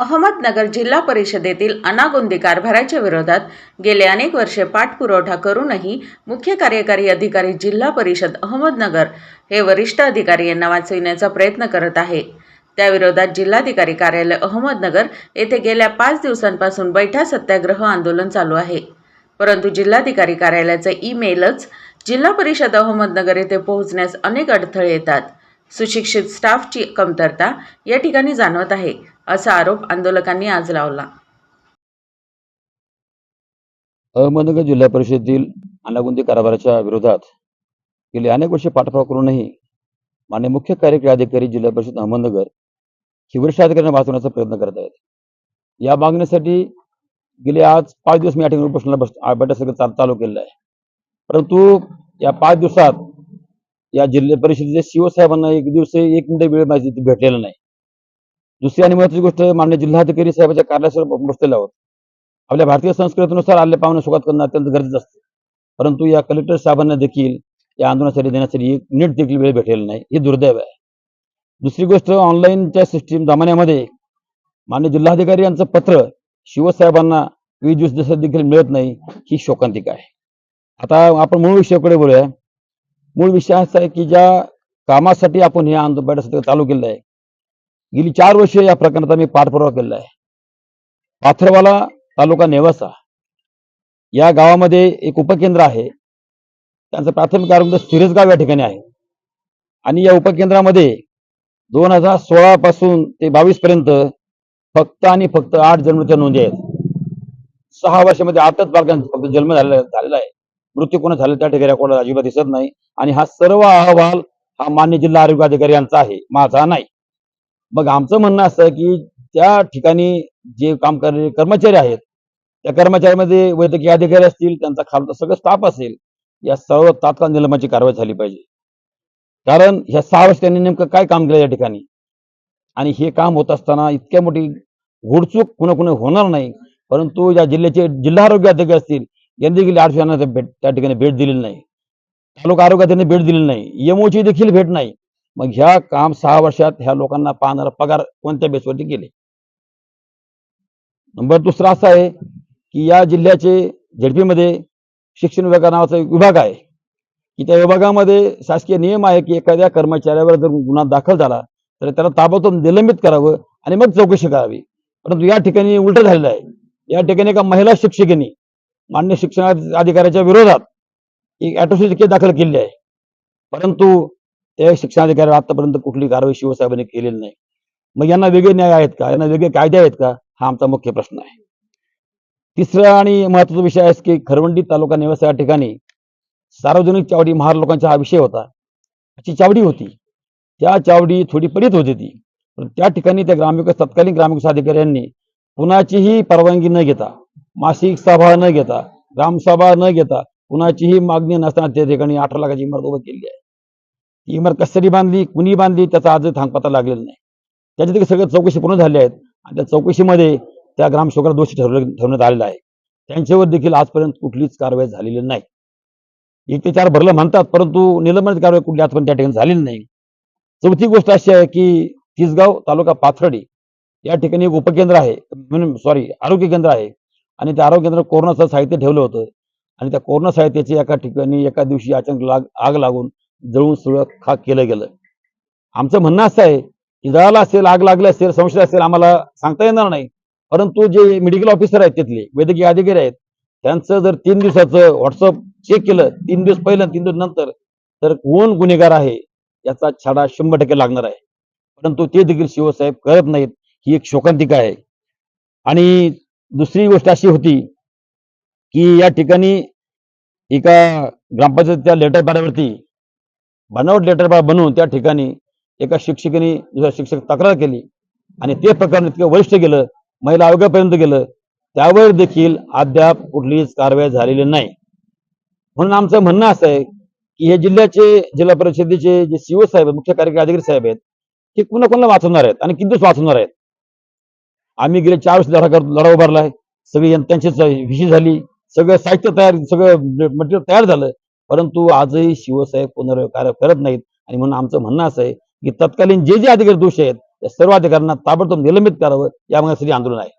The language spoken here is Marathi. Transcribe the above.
अहमदनगर जिल्हा परिषदेतील अनागोंदी कारभाराच्या विरोधात गेले अनेक वर्षे पाठपुरवठा करूनही मुख्य कार्यकारी अधिकारी जिल्हा परिषद अहमदनगर हे वरिष्ठ अधिकारी यांना वाचविण्याचा प्रयत्न करत आहे. त्याविरोधात जिल्हाधिकारी कार्यालय अहमदनगर येथे गेल्या पाच दिवसांपासून बैठा सत्याग्रह आंदोलन चालू आहे. परंतु जिल्हाधिकारी कार्यालयाचा ईमेलच जिल्हा परिषद अहमदनगर येथे पोहोचण्यास अनेक अडथळे येतात. सुशिक्षित स्टाफची कमतरता या ठिकाणी जाणवत आहे. असा आरोप आंदोलकांनी आज लावला. अहमदनगर जिल्हा परिषदेतील अनागुंदी कारभाराच्या विरोधात गेली अनेक वर्षे पाठपुरावा करूनही मान्य मुख्य कार्यकारी अधिकारी जिल्हा परिषद अहमदनगर ही वरिष्ठ अधिकाऱ्यांना वाचवण्याचा प्रयत्न करत आहेत. या मागणीसाठी गेले आज पाच दिवस मी या ठिकाणी उपोषणाला बस बैठक चाल चालू केलेलं आहे. परंतु या पाच दिवसात या जिल्हा परिषदेच्या शिवसाहेबांना एक दिवस एक मिनिट वेळ माझी भेटलेला नाही. दुसरी आणि महत्वाची गोष्ट मान्य जिल्हाधिकारी साहेबांच्या कार्यालयासमोर बसलेले आहोत. आपल्या भारतीय संस्कृतीनुसार आले पाहुणे स्वागत करणं अत्यंत गरजेचं असते. परंतु या कलेक्टर साहेबांना देखील या आंदोलनासाठी देण्यासाठी एक मिनिट देखील वेळ भेटलेला नाही हे दुर्दैव आहे. दुसरी गोष्ट ऑनलाईनच्या सिस्टीम जमान्यामध्ये मान्य जिल्हाधिकारी यांचं पत्र शिवसाहेबांना वीस दिवस दिवसात देखील मिळत नाही ही शोकांतिका आहे. आता आपण मूळ विषयाकडे बोलूया. मूळ विषय असा आहे की ज्या कामासाठी आपण हे आंदोलन बैठक चालू केलं आहे गेली चार वर्ष या प्रकरणाचा मी पाठपुरावा केलेला आहे. पाथरवाला तालुका नेवासा या गावामध्ये एक उपकेंद्र आहे. त्यांचं प्राथमिक आरोग्य सिरसगाव या ठिकाणी आहे. आणि या उपकेंद्रामध्ये दोन हजार सोळा पासून ते बावीस पर्यंत फक्त आणि फक्त आठ जन्मच्या नोंदी आहेत. सहा वर्षामध्ये आठच बालकांचा फक्त जन्म झालेला झालेला आहे. मृत्यू कोणा झाले त्या ठिकाणी कोणाला अजिबात दिसत नाही. आणि हा सर्व अहवाल हा मान्य जिल्हा आरोग्य अधिकारी यांचा आहे. माझा नाही. मग आमचं म्हणणं असं की त्या ठिकाणी जे काम करणारे कर्मचारी आहेत त्या कर्मचाऱ्यामध्ये वैद्यकीय अधिकारी असतील त्यांचा खालचा सगळं स्टाफ असेल या सर्व तात्काळ निलंबाची कारवाई झाली पाहिजे. कारण ह्या सहा वर्ष त्यांनी नेमकं काय काम केलं या ठिकाणी? आणि हे काम होत असताना इतक्या मोठी घोडचूक कुणा कुणा होणार नाही परंतु या जिल्ह्याचे जिल्हा आरोग्य अधिकारी असतील यांनी देखील आठ भेट त्या ठिकाणी भेट दिलेली नाही. तालुका आरोग्य त्यांनी भेट दिलेली नाही. एमओची देखील भेट नाही. मग ह्या काम सहा वर्षात ह्या लोकांना पाहणारा पगार कोणत्या बेसवरती केले नंबर दुसरा असा आहे की या जिल्ह्याचे झेडपीमध्ये शिक्षण विभागा नावाचा एक विभाग आहे. की त्या विभागामध्ये शासकीय नियम आहे की एखाद्या कर्मचाऱ्यावर जर गुन्हा दाखल झाला तर त्याला ताबडतोब निलंबित करावं आणि मग चौकशी करावी. परंतु या ठिकाणी उलट झालेलं आहे. या ठिकाणी एका महिला शिक्षिकेने मान्य शिक्षण अधिकाऱ्याच्या विरोधात एक अॅट्रोसिटी केस दाखल केली आहे. परंतु त्या शिक्षणाधिकारी आतापर्यंत कुठली कारवाई शिवसाहेबांनी केलेली नाही. मग यांना वेगळे न्याय आहेत का? यांना वेगळे कायदे आहेत का? हा आमचा मुख्य प्रश्न आहे. तिसरा आणि महत्त्वाचा विषय आहे की खरवंडी तालुका निवासी या ठिकाणी सार्वजनिक चावडी महार लोकांचा हा विषय होता. ची चावडी होती. त्या चावडी थोडी पडीत होती ती. पण त्या ठिकाणी त्या ग्रामविकास तत्कालीन ग्रामविकास अधिकाऱ्यांनी कुणाचीही परवानगी न घेता मासिक सभा न घेता ग्रामसभा न घेता कुणाचीही मागणी नसताना त्या ठिकाणी अठरा लाखाची इमारत उभं केली आहे. ही इमारत कशासाठी बांधली कुणी बांधली त्याचा आजही थांगपत्ता लागलेला नाही. त्याच्या तिथे सगळं चौकशी पूर्ण झाली आहेत. आणि त्या चौकशीमध्ये त्या ग्रामसेवकाला दोषी ठरवलं ठरवण्यात आलेला आहे. त्यांच्यावर देखील आजपर्यंत कुठलीच कारवाई झालेली नाही. एक ते चार भरलं म्हणतात परंतु निलंबनाची कारवाई कुठली आजपर्यंत त्या ठिकाणी झालेली नाही. चौथी गोष्ट अशी आहे की तिसगाव तालुका पाथर्डी या ठिकाणी एक उपकेंद्र आहे सॉरी आरोग्य केंद्र आहे. आणि त्या आरोग्य केंद्रात कोरोनाचं साहित्य ठेवलं होतं. आणि त्या कोरोना साहित्याची एका ठिकाणी एका दिवशी अचानक लाग आग लागून जळून सुळ खाक केलं गेलं. आमचं म्हणणं असं आहे की जळाला असेल आग लागली असेल संशय असेल आम्हाला सांगता येणार नाही. परंतु जे मेडिकल ऑफिसर आहेत तिथले वैद्यकीय अधिकारी आहेत त्यांचं जर तीन दिवसाचं व्हॉट्सअप चेक केलं तीन दिवस पहिलं तीन दिवस नंतर तर कोण गुन्हेगार आहे याचा छाडा शंभर टक्के लागणार आहे. परंतु ते देखील शिवसाहेब करत नाहीत ही एक शोकांतिका आहे. आणि दुसरी गोष्ट अशी होती की या ठिकाणी एका ग्रामपंचायतीच्या लेटर पॅडावरती बनावट लेटर बनवून त्या ठिकाणी एका शिक्षिकेने दुसऱ्या शिक्षक तक्रार केली. आणि ते प्रकरण इतकं वरिष्ठ गेलं महिला आयोगापर्यंत गेलं त्यावर देखील अद्याप कुठलीच कारवाई झालेली नाही. म्हणून आमचं म्हणणं असं आहे की हे जिल्ह्याचे जिल्हा परिषदेचे जे सीओ साहेब आहेत, मुख्य कार्यकारी अधिकारी साहेब आहेत ते कुणा कोणाला वाचवणार आहेत आणि किती दिवस वाचवणार आहेत? आम्ही गेले चार वर्ष लढा कर लढा उभारलाय. सगळी त्यांची विषय झाली. सगळं साहित्य तयार सगळं मटेरियल तयार झालं. परंतु आजही शिवसाहेब पुनर्कार्य करत नाहीत. आणि म्हणून आमचं म्हणणं असं आहे की तत्कालीन जे जे अधिकारी दोषी आहेत त्या सर्व अधिकाऱ्यांना ताबडतोब निलंबित करावं यामुळे श्री आंदोलन आहे.